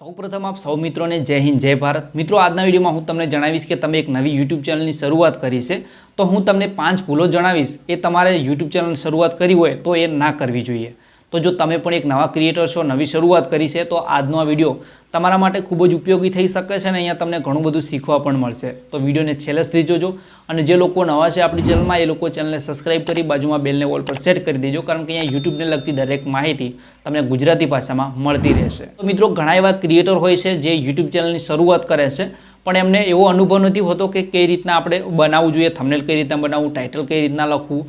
સૌપ્રથમ આપ સૌ મિત્રોને જય હિન્દ, જય ભારત. મિત્રો, આજના વિડીયોમાં હું તમને જણાવીશ કે તમે એક નવી યુટ્યુબ ચેનલની શરૂઆત કરી છે. તો હું તમને પાંચ ભૂલો જણાવીશ. એ તમારે યુટ્યુબ ચેનલની શરૂઆત કરી હોય તો એ ના કરવી જોઈએ. તો જો તમે પણ એક નવા ક્રિએટર છો, નવી શરૂઆત કરી છે, તો આજનો આ વીડિયો તમારા માટે ખૂબ જ ઉપયોગી થઈ શકે છે અને અહીંયા તમને ઘણું બધું શીખવા પણ મળશે. તો વિડીયોને છેલ્લે સુધી જોજો અને જે લોકો નવા છે આપણી ચેનલમાં, એ લોકો ચેનલને સબસ્ક્રાઇબ કરી બાજુમાં બેલને ઓલ પર સેટ કરી દેજો, કારણ કે અહીંયા યુટ્યુબને લગતી દરેક માહિતી તમને ગુજરાતી ભાષામાં મળતી રહેશે. તો મિત્રો, ઘણા એવા ક્રિએટર હોય છે જે યુટ્યુબ ચેનલની શરૂઆત કરે છે પણ એમને એવો અનુભવ નથી હોતો કે કઈ રીતના આપણે બનાવવું જોઈએ થમનેલ કઈ રીતના બનાવવું ટાઇટલ કઈ રીતના લખવું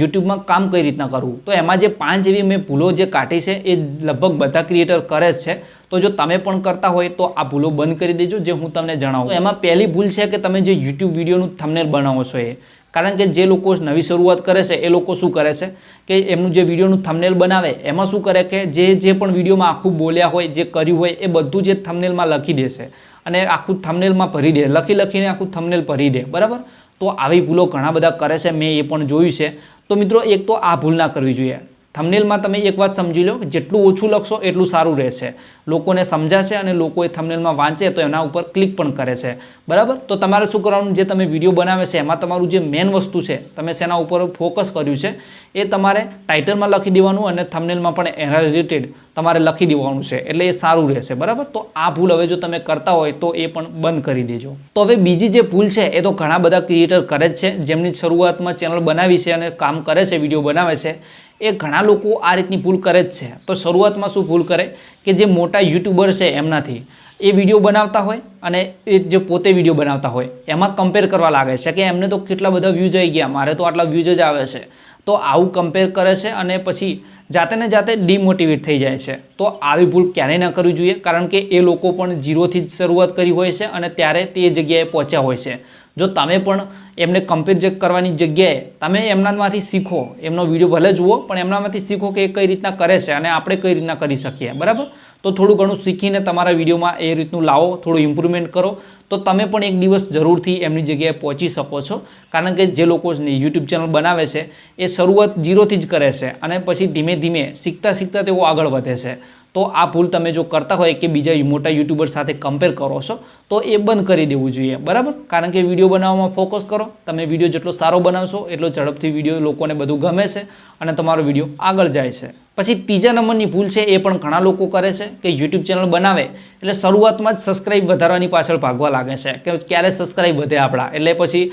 યુટ્યુબમાં કામ કઈ રીતના કરવું. તો એમાં જે પાંચ એવી મેં ભૂલો જે કાઢી છે એ લગભગ બધા ક્રિએટર કરે જ છે. તો જો તમે પણ કરતા હોય તો આ ભૂલો બંધ કરી દેજો જે હું તમને જણાવું. એમાં પહેલી ભૂલ છે કે તમે જે યુટ્યુબ વિડીયોનું થમનેલ બનાવો છો એ કારણ કે જે લોકો નવી શરૂઆત કરે છે, એ લોકો શું કરે છે કે એમનું જે વિડીયોનું થમનેલ બનાવે, એમાં શું કરે કે જે જે પણ વિડીયોમાં આખું બોલ્યા હોય, જે કર્યું હોય, એ બધું જે થમનેલમાં લખી દેશે અને આખું થમનેલમાં ભરી દે, લખી, લખીને આખું થમનેલ ભરી દે, બરાબર? તો આવી ભૂલો ઘણા બધા કરે છે, મેં એ પણ જોયું છે. તો મિત્રો, એક તો આ ભૂલ ના કરવી જોઈએ. થંબનેલમાં તમે એક વાત સમજી લો, જેટલું ઓછું લખશો એટલું સારું રહેશે. લોકોને સમજાશે અને લોકો એ થમનેલમાં વાંચે તો એના ઉપર ક્લિક પણ કરે છે. બરાબર? તો તમારે શું કરવાનું? જે તમે વીડિયો બનાવે છે, એમાં તમારું જે મેન વસ્તુ છે, તમે શેના ઉપર ફોકસ કર્યું છે, એ તમારે ટાઇટલમાં લખી દેવાનું અને થમનેલમાં પણ એના રિલેટેડ તમારે લખી દેવાનું છે. એટલે એ સારું રહેશે. બરાબર? તો આ ભૂલ હવે જો તમે કરતા હોય તો એ પણ બંધ કરી દેજો. તો હવે બીજી જે ભૂલ છે, એ તો ઘણા બધા ક્રિએટર કરે જ છે. જેમની શરૂઆતમાં ચેનલ બનાવી છે અને કામ કરે છે વીડિયો બનાવે છે. એ ઘણા લોકો આ રીતની ભૂલ કરે જ છે. તો શરૂઆતમાં શું ભૂલ કરે? કે જે મોટા યુટ્યુબર છે એમનાથી એ વીડિયો બનાવતા હોય અને એ જે પોતે વીડિયો બનાવતા હોય, એમાં કમ્પેર કરવા લાગે છે કે એમને તો કેટલા બધા વ્યૂઝ આવી ગયા, મારે તો આટલા વ્યૂઝ જ આવે છે. તો આવું કમ્પેર કરે છે અને પછી જાતે ને જાતે ડિમોટિવેટ થઈ જાય છે. તો આવી ભૂલ ક્યારેય ન કરવી જોઈએ, કારણ કે એ લોકો પણ ઝીરોથી જ શરૂઆત કરી હોય છે અને ત્યારે તે જગ્યાએ પહોંચ્યા હોય છે. જો તમે પણ એમને કમ્પેર કરવાની જગ્યાએ તમે એમનામાંથી શીખો, એમનો વીડિયો ભલે જુઓ, પણ એમનામાંથી શીખો કે એ કઈ રીતના કરે છે અને આપણે કઈ રીતના કરી શકીએ, બરાબર? તો થોડું ઘણું શીખીને તમારા વિડીયોમાં એ રીતનું લાવો, થોડું ઇમ્પ્રુવમેન્ટ કરો. તો તમે પણ એક દિવસ જરૂરથી એમની જગ્યાએ પહોંચી શકો છો. કારણ કે જે લોકો યુટ્યુબ ચેનલ બનાવે છે, એ શરૂઆત જીરોથી જ કરે છે અને પછી ધીમે ધીમે શીખતા શીખતા તેઓ આગળ વધે છે. તો આ ભૂલ તમે જો કરતા હોય કે બીજા મોટા યુટ્યુબર સાથે કમ્પેર કરો છો, તો એ બંધ કરી દેવું જોઈએ. બરાબર? કારણ કે વીડિયો બનાવવામાં ફોકસ કરો. તમે વીડિયો જેટલો સારો બનાવશો, એટલો ઝડપથી વીડિયો લોકોને બધું ગમે છે અને તમારો વીડિયો આગળ જાય છે. પછી ત્રીજા નંબરની ભૂલ છે એ પણ ઘણા લોકો કરે છે કે યુટ્યુબ ચેનલ બનાવે એટલે શરૂઆતમાં જ સબસ્ક્રાઇબ વધારવાની પાછળ ભાગવા લાગે છે કે ક્યારે સબસ્ક્રાઇબ વધે આપણા. એટલે પછી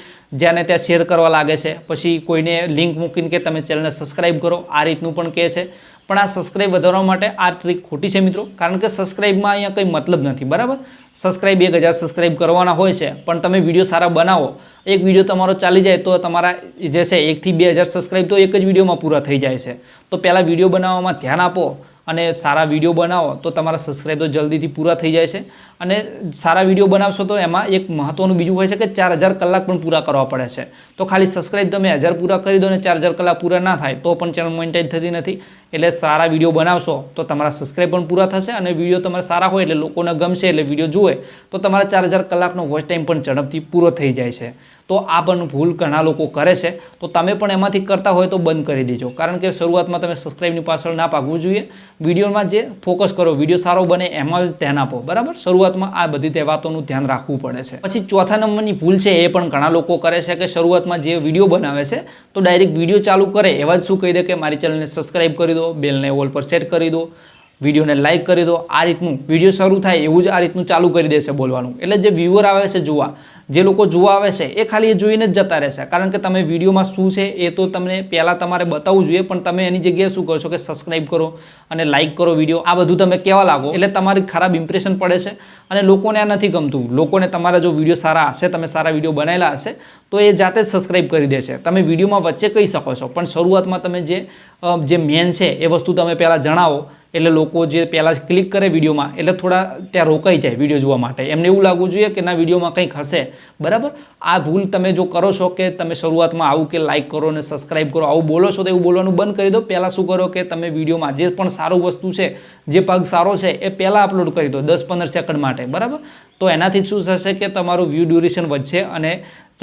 જેને ત્યાં શેર કરવા લાગે છે, પછી કોઈને લિંક મૂકીને કે તમે ચેનલને સબસ્ક્રાઇબ કરો, આ રીતનું પણ કહે છે. પણ આ સબસ્ક્રાઇબ વધારવા માટે આ ટ્રીક ખોટી છે મિત્રો. કારણ કે સબસ્ક્રાઇબમાં અહીંયા કંઈ મતલબ નથી, બરાબર? સબસ્ક્રાઇબ એક હજાર સબસ્ક્રાઇબ કરવાના હોય છે, પણ તમે વીડિયો સારા બનાવો. એક વીડિયો તમારો ચાલી જાય તો તમારા જે છે એકથી બે હજાર સબસ્ક્રાઇબ તો એક જ વિડીયોમાં પૂરા થઈ જાય છે. તો પહેલાં વીડિયો બનાવવામાં ધ્યાન આપો અને સારા વીડિયો બનાવો તો તમારા સબસ્ક્રાઇબ તો જલ્દીથી પૂરા થઈ જાય છે. અને સારા વીડિયો બનાવશો તો એમાં એક મહત્ત્વનું બીજું હોય છે કે ચાર હજાર કલાક પણ પૂરા કરવા પડે છે. તો ખાલી સબસ્ક્રાઇબ તમે હજાર પૂરા કરી દો ને ચાર હજાર કલાક પૂરા ના થાય તો પણ ચેનલ મોનિટાઈઝ થતી નથી. એટલે સારા વીડિયો બનાવશો તો તમારા સબસ્ક્રાઇબ પણ પૂરા થશે અને વીડિયો તમારા સારા હોય એટલે લોકોને ગમશે એટલે વીડિયો જુએ તો તમારા ચાર હજાર કલાકનો વોચ ટાઈમ પણ ઝડપથી પૂરો થઈ જાય છે. તો આ પણ ભૂલ ઘણા લોકો કરે છે. તો તમે પણ એમાંથી કરતા હોય તો બંધ કરી દેજો. કારણ કે શરૂઆતમાં તમે સબસ્ક્રાઇબની પાછળ ના પાકવું જોઈએ. વિડીયોમાં જે ફોકસ કરો, વીડિયો સારો બને એમાં જ ધ્યાન આપો. બરાબર? શરૂઆતમાં આ બધી તહેવાતોનું ધ્યાન રાખવું પડે છે. પછી ચોથા નંબરની ભૂલ છે એ પણ ઘણા લોકો કરે છે કે શરૂઆતમાં જે વીડિયો બનાવે છે, તો ડાયરેક્ટ વીડિયો ચાલુ કરે એવા જ શું કહી દે કે મારી ચેનલને સબસ્ક્રાઇબ કરી દો બેલને ઓલ પર સેટ કરી દો. વિડીયોને લાઇક કરી દો. આ રીતનું વીડિયો શરૂ થાય એવું જ આ રીતનું ચાલુ કરી દેશે બોલવાનું. એટલે જે વ્યૂઅર આવે છે જોવા, જે લોકો જોવા આવે છે, એ ખાલી એ જોઈને જ જતા રહેશે. કારણ કે તમે વિડીયોમાં શું છે એ તો તમને પહેલાં તમારે બતાવવું જોઈએ, પણ તમે એની જગ્યાએ શું કરશો કે સબસ્ક્રાઇબ કરો અને લાઇક કરો વીડિયો. આ બધું તમે કહેવા લાગો? એટલે તમારી ખરાબ ઇમ્પ્રેશન પડે છે અને લોકોને આ નથી ગમતું. લોકોને તમારા જો વીડિયો સારા હશે, તમે સારા વીડિયો બનાવેલા હશે, તો એ જાતે જ સબસ્ક્રાઇબ કરી દેશે. તમે વિડીયોમાં વચ્ચે કહી શકો છો. પણ શરૂઆતમાં તમે જે મેન છે એ વસ્તુ તમે પહેલાં જણાવો. એટલે લોકો જે પહેલાં ક્લિક કરે વિડીયોમાં, એટલે થોડા ત્યાં રોકાઈ જાય વીડિયો જોવા માટે. એમને એવું લાગવું જોઈએ કે ના, વિડીયોમાં કંઈક હશે. બરાબર? આ ભૂલ તમે જો કરો છો કે તમે શરૂઆતમાં આવું કે લાઇક કરો ને સબસ્ક્રાઇબ કરો, આવું બોલો છો તો એવું બોલવાનું બંધ કરી દો. પહેલાં શું કરો કે તમે વિડીયોમાં જે પણ સારું વસ્તુ છે, જે પગ સારો છે, એ પહેલાં અપલોડ કરી દો દસ પંદર સેકન્ડ માટે. બરાબર? તો એનાથી શું થશે કે તમારું વ્યૂ ડ્યુરેશન વધશે અને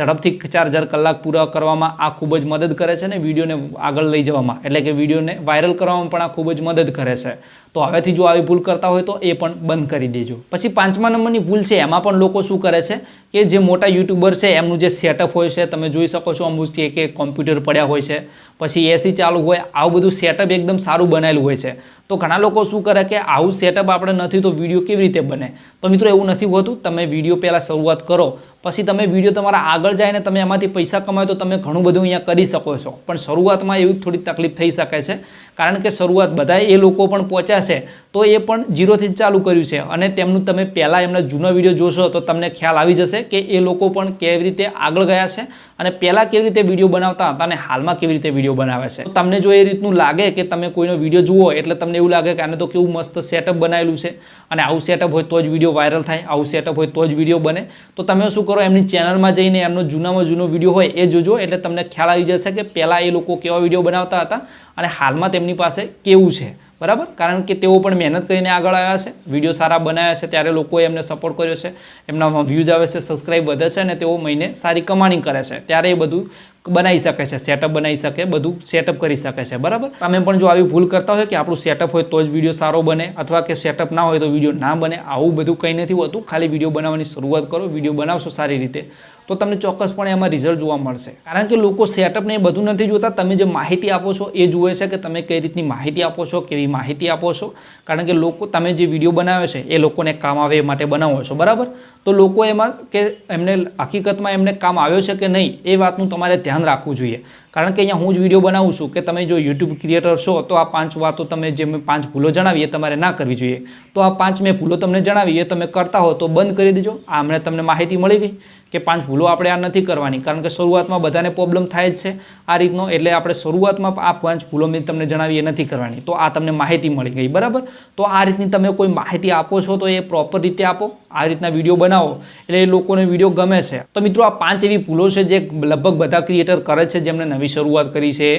ઝડપથી ચાર હજાર કલાક પૂરા કરવામાં આ ખૂબ જ મદદ કરે છે ને વિડીયોને આગળ લઈ જવામાં. એટલે કે વિડીયોને વાયરલ કરવામાં પણ આ ખૂબ જ મદદ કરે છે. તો હવેથી જો આવી ભૂલ કરતા હોય તો એ પણ બંધ કરી દેજો. પછી પાંચમા નંબરની ભૂલ છે, એમાં પણ લોકો શું કરે છે કે જે મોટા યુટ્યુબર છે, એમનું જે સેટઅપ હોય છે, તમે જોઈ શકો છો અમુક કે કે કોમ્પ્યુટર પડ્યા હોય છે, પછી એસી ચાલુ હોય, આવું બધું સેટઅપ એકદમ સારું બનાવેલું હોય છે. તો ઘણા લોકો શું કરે કે આવું સેટઅપ આપણે નથી તો વીડિયો કેવી રીતે બને? તો મિત્રો એવું નથી હોતું, તમે વીડિયો પહેલાં શરૂઆત કરો પછી તમે વીડિયો તમારા આગળ જાય ને તમે એમાંથી પૈસા કમાયો તો તમે ઘણું બધું અહીંયા કરી શકો છો. પણ શરૂઆતમાં એવી થોડી તકલીફ થઈ શકે છે. કારણ કે શરૂઆત બધા એ લોકો પણ પહોંચ્યા છે. તો એ પણ જીરોથી જ ચાલુ કર્યું છે. અને તેમનું તમે પહેલાં એમના જૂનો વીડિયો જોશો તો તમને ખ્યાલ આવી જશે કે એ લોકો પણ કેવી રીતે આગળ ગયા છે અને પહેલાં કેવી રીતે વીડિયો બનાવતા હતા અને હાલમાં કેવી રીતે વીડિયો બનાવે છે. તમને જો એ રીતનું લાગે કે તમે કોઈનો વીડિયો જુઓ એટલે તમને એવું લાગે કે આને તો કેવું મસ્ત સેટઅપ બનાવેલું છે અને આવું સેટઅપ હોય તો જ વીડિયો વાયરલ થાય, આવું સેટઅપ હોય તો જ વીડિયો બને. તો તમે શું કરો, એમની ચેનલમાં જઈને એમનો જૂનામાં જૂનો વીડિયો હોય એ જોજો એટલે તમને ખ્યાલ આવી જશે કે પહેલાં એ લોકો કેવા વીડિયો બનાવતા હતા અને હાલમાં તેમની પાસે કેવું છે. બરાબર? કારણ કે તેઓ પણ મહેનત કરીને આગળ આવ્યા છે. વીડિયો સારા બનાવ્યા છે ત્યારે લોકોએ એમને સપોર્ટ કર્યો છે. એમના વ્યૂઝ આવે છે સબસ્ક્રાઈબ વધે છે અને તેઓ મહિને સારી કમાણી કરે છે. ત્યારે એ બધું બનાવી શકે છે સેટઅપ બનાવી શકે, બધું સેટઅપ કરી શકે છે, બરાબર? તમે પણ જો આવી ભૂલ કરતા હોય કે આપણું સેટઅપ હોય તો જ વીડિયો સારો બને, અથવા કે સેટઅપ ના હોય તો વીડિયો ના બને, આવું બધું કંઈ નથી હોતું. ખાલી વીડિયો બનાવવાની શરૂઆત કરો વીડિયો બનાવશો સારી રીતે, તો તમને ચોક્કસપણે એમાં રિઝલ્ટ જોવા મળશે. કારણ કે લોકો સેટઅપને એ બધું નથી જોતા. તમે જે માહિતી આપો છો એ જુએ છે કે તમે કઈ રીતની માહિતી આપો છો, કેવી માહિતી આપો છો. કારણ કે લોકો, તમે જે વીડિયો બનાવે છે એ લોકોને કામ આવે એ માટે બનાવો છો, બરાબર? તો લોકો એમાં કે એમને હકીકતમાં એમને કામ આવ્યો છે કે નહીં એ વાતનું તમારે ધ્યાન રાખવું જોઈએ. કારણ કે અહીંયા હું જ વીડિયો બનાવું છું કે તમે જો યુટ્યુબ ક્રિએટર છો, તો આ પાંચ વાતો તમે જે મેં પાંચ ભૂલો જણાવી એ તમારે ના કરવી જોઈએ. તો આ પાંચ મેં ભૂલો તમને જણાવી, એ તમે કરતા હો તો બંધ કરી દેજો. આ હમણાં તમને માહિતી મળી ગઈ કે પાંચ ભૂલો આપણે આ નથી કરવાની, કારણ કે શરૂઆતમાં બધાને પ્રોબ્લેમ થાય જ છે આ રીતનો, એટલે આપણે શરૂઆતમાં આ પાંચ ભૂલો મેં તમને જણાવી એ નથી કરવાની. તો આ તમને માહિતી મળી ગઈ, બરાબર? તો આ રીતની તમે કોઈ માહિતી આપો છો તો એ પ્રોપર રીતે આપો, આ રીતના વીડિયો બનાવો, એટલે એ લોકોને વીડિયો ગમે છે. તો મિત્રો આ પાંચ એવી ભૂલો છે જે લગભગ બધા ક્રિએટર કરે છે જેમણે નવી શરૂઆત કરી છે.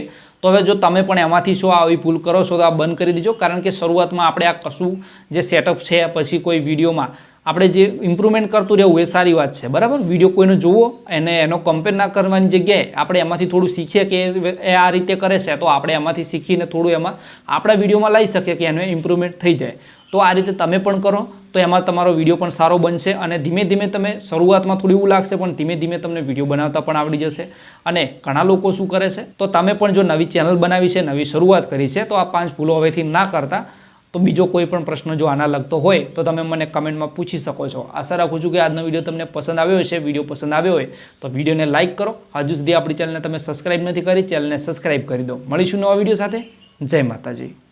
તો હવે જો તમે પણ એમાંથી શું આવી ભૂલ કરો છો તો આ બંધ કરી દેજો. કારણ કે શરૂઆતમાં આપણે આ કશું જે સેટઅપ છે, પછી કોઈ વિડીયોમાં આપણે જે ઇમ્પ્રુવમેન્ટ કરતું રહેવું એ સારી વાત છે. બરાબર? વીડિયો કોઈનો જુઓ એને એનો કમ્પેર ના કરવાની જગ્યાએ આપણે એમાંથી થોડું શીખીએ કે એ આ રીતે કરે છે, તો આપણે એમાંથી શીખીને થોડું એમાં આપણા વિડીયોમાં લઈ શકીએ કે એનું ઇમ્પ્રુવમેન્ટ થઈ જાય. તો આ રીતે તમે પણ કરો, તો એમાં તમારો વીડિયો પણ સારો બનશે અને ધીમે ધીમે તમે શરૂઆતમાં થોડું એવું લાગશે, પણ ધીમે ધીમે તમને વીડિયો બનાવતા પણ આવડી જશે. અને ઘણા લોકો શું કરે છે, તો તમે પણ જો નવી ચેનલ બનાવી છે, નવી શરૂઆત કરી છે, તો આ પાંચ ભૂલો હવેથી ના કરતા. તો બીજો કોઈ પણ પ્રશ્ન જો આના લગતો હોય, તો તમે મને કમેન્ટમાં પૂછી શકો છો. આશા રાખું છું કે આજનો વીડિયો તમને પસંદ આવ્યો હશે. વીડિયો પસંદ આવ્યો હોય, તો વિડીયોને લાઇક કરો. હજુ સુધી આપણી ચેનલને તમે સબસ્ક્રાઇબ નથી કરી, ચેનલને સબસ્ક્રાઇબ કરી દો. મળીશું નવા વીડિયો સાથે. જય માતાજી.